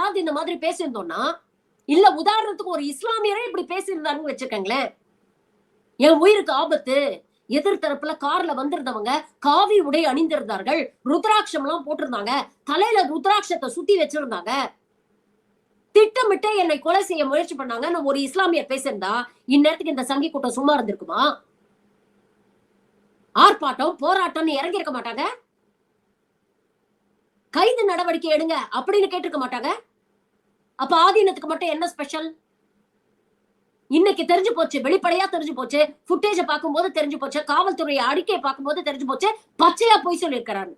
யாராவது இந்த மாதிரி பேசியிருந்தோம்னா இல்ல உதாரணத்துக்கு ஒரு இஸ்லாமியரே இப்படி பேசியிருந்தாருன்னு வச்சுக்கோங்களேன். என் உயிருக்கு ஆபத்து. எதிர்த்தரப்புல கார்ல வந்திருந்தவங்க காவி உடை அணிந்திருந்தார்கள். ருத்ராட்சம் எல்லாம் போட்டிருந்தாங்க. தலையில ருத்ராட்சத்தை சுத்தி வச்சிருந்தாங்க. திட்டமிட்டு என்னை கொலை செய்ய முயற்சி பண்ணாங்க நான் ஒரு இஸ்லாமியர் பேசியிருந்தா இந்நேரத்துக்கு இந்த சங்கி கூட்டம் சும்மா இருந்திருக்குமா? ஆர்ப்பாட்டம் போராட்டம்னு இறங்கி இருக்க மாட்டாங்க? கைது நடவடிக்கை எடுங்க அப்படின்னு கேட்டிருக்க மாட்டாங்க? அப்ப ஆதீனத்துக்கு மட்டும் என்ன ஸ்பெஷல் இன்னைக்கு தெரிஞ்சு போச்சு வெளிப்படையா தெரிஞ்சு போச்சு ஃபுட்டேஜ பார்க்கும்போது தெரிஞ்சு போச்சு காவல்துறை அறிக்கையை பார்க்கும்போது தெரிஞ்சு போச்சு பச்சையா போய் சொல்லியிருக்கிறாரு.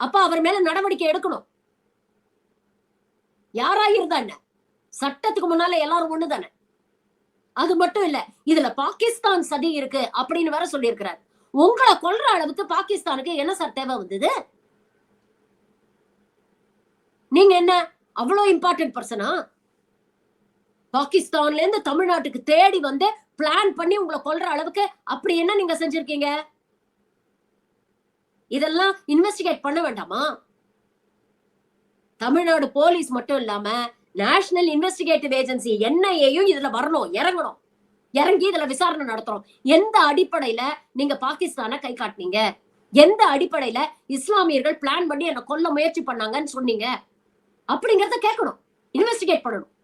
அப்ப அவர் மேல நடவடிக்கை எடுக்கணும். யாரா இருந்தா என்ன? சட்டத்துக்கு முன்னால எல்லாரும் ஒண்ணுதானே? அது மட்டும் இல்ல இதுல பாகிஸ்தான் சதி இருக்கு அப்படின்னு வேற சொல்லியிருக்கிறார். உங்களை கொல்ற அளவுக்கு பாகிஸ்தானுக்கு என்ன சார் தேவை வந்தது? நீங்க என்ன? அவ்வளோ இம்பார்ட்டன்ட் பர்சனா பாகிஸ்தான்ல இருந்து தமிழ்நாட்டுக்கு தேடி வந்து பிளான் பண்ணி உங்களை கொல்ற அளவுக்கு அப்படி என்ன நீங்க செஞ்சிருக்கீங்க? இதெல்லாம் இன்வெஸ்டிகேட் பண்ண வேண்டாமா? தமிழ்நாடு போலீஸ் மட்டும் இல்லாம நேஷனல் இன்வெஸ்டிகேட்டிவ் ஏஜென்சி என்ஐஏயும் இதுல வரணும் இறங்கணும். இறங்கி இதுல விசாரணை நடத்துறோம் எந்த அடிப்படையில நீங்க பாகிஸ்தானை கை காட்டினீங்க? எந்த அடிப்படையில இஸ்லாமியர்கள் பிளான் பண்ணி என்னை கொல்ல முயற்சி பண்ணாங்கன்னு சொன்னீங்க? அப்படிங்கறத கேட்கணும். இன்வெஸ்டிகேட் பண்ணணும்.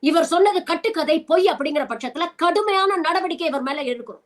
இவர் சொன்னது கட்டுக்கதை பொய் அப்படிங்கிற பட்சத்துல கடுமையான நடவடிக்கை இவர் மேல எடுக்கணும்.